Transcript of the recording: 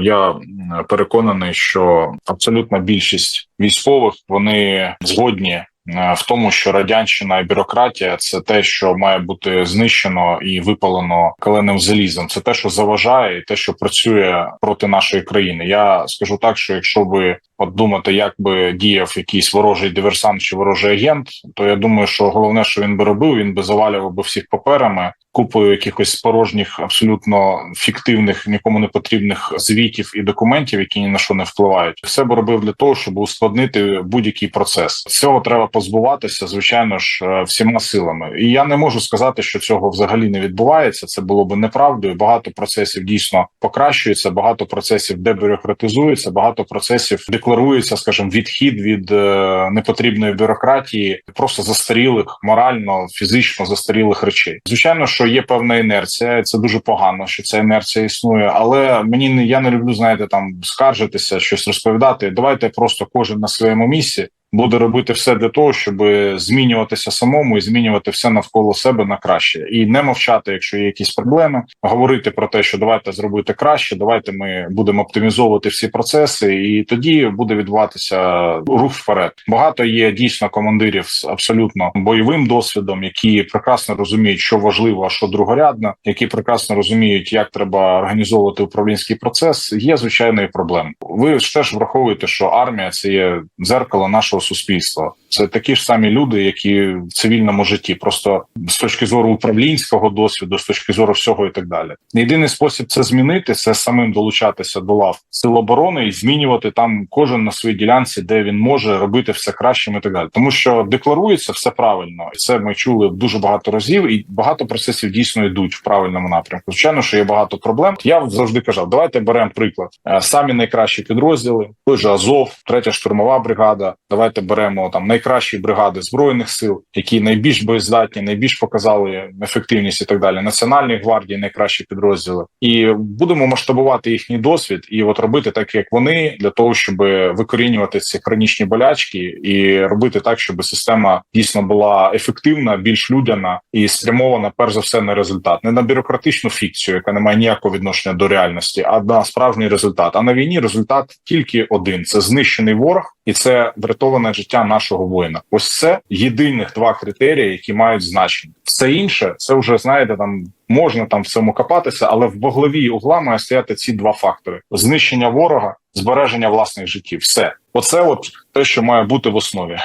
Я переконаний, що абсолютна більшість військових вони згодні е, в тому, що радянщина і бюрократія це те, що має бути знищено і випалено каленим залізом. Це те, що заважає, і те, що працює проти нашої країни. Я скажу так, що якщо ви от думати, як би діяв якийсь ворожий диверсант чи ворожий агент, то я думаю, що головне, що він би робив, він би завалював би всіх паперами. Купою якихось порожніх, абсолютно фіктивних, нікому не потрібних звітів і документів, які ні на що не впливають, все би робив для того, щоб ускладнити будь-який процес. Цього треба позбуватися, звичайно ж, е, всіма силами. І я не можу сказати, що цього взагалі не відбувається. Це було би неправдою. Багато процесів дійсно покращується, багато процесів дебюрократизується, багато процесів декларується, скажімо, відхід від е, непотрібної бюрократії, просто застарілих, морально, фізично застарілих речей. Звичайно, що є певна інерція, це дуже погано, що ця інерція існує. Але мені не я не люблю, знаєте, там скаржитися, щось розповідати. Давайте просто кожен на своєму місці буде робити все для того, щоб змінюватися самому і змінювати все навколо себе на краще, і не мовчати, якщо є якісь проблеми, говорити про те, що давайте зробити краще, давайте ми будемо оптимізовувати всі процеси, і тоді буде відбуватися рух вперед. Багато є дійсно командирів з абсолютно бойовим досвідом, які прекрасно розуміють, що важливо, а що другорядно, які прекрасно розуміють, як треба організовувати управлінський процес. Є звичайно і проблеми. Ви ж теж враховуєте, що армія це є дзеркало нашого суспільства. Це такі ж самі люди, які в цивільному житті, просто з точки зору управлінського досвіду, з точки зору всього і так далі. Єдиний спосіб це змінити це самим долучатися до лав сил оборони і змінювати там кожен на своїй ділянці, де він може робити все кращим і так далі. Тому що декларується все правильно, і це ми чули дуже багато разів, і багато процесів дійсно йдуть в правильному напрямку. Звичайно, що є багато проблем. Я завжди казав, давайте беремо приклад. Е, Самі найкращі підрозділи, той же Азов, третя штурмова бригада. Давайте беремо там найкращі бригади збройних сил, які найбільш боєздатні, найбільш показали ефективність і так далі. Національної гвардії найкращі підрозділи, і будемо масштабувати їхній досвід і от робити так, як вони, для того, щоб викорінювати ці хронічні болячки, і робити так, щоб система дійсно була ефективна, більш людяна і спрямована перш за все на результат, не на бюрократичну фікцію, яка не має ніякого відношення до реальності, а на справжній результат. А на війні результат тільки один: це знищений ворог, і це врятоване життя нашого воїна. Ось це єдиних два критерії, які мають значення. Все інше це вже знаєте там. Можна там в цьому копатися, але в голові угла має стояти ці два фактори: знищення ворога, збереження власних життів. Все, оце от те, що має бути в основі.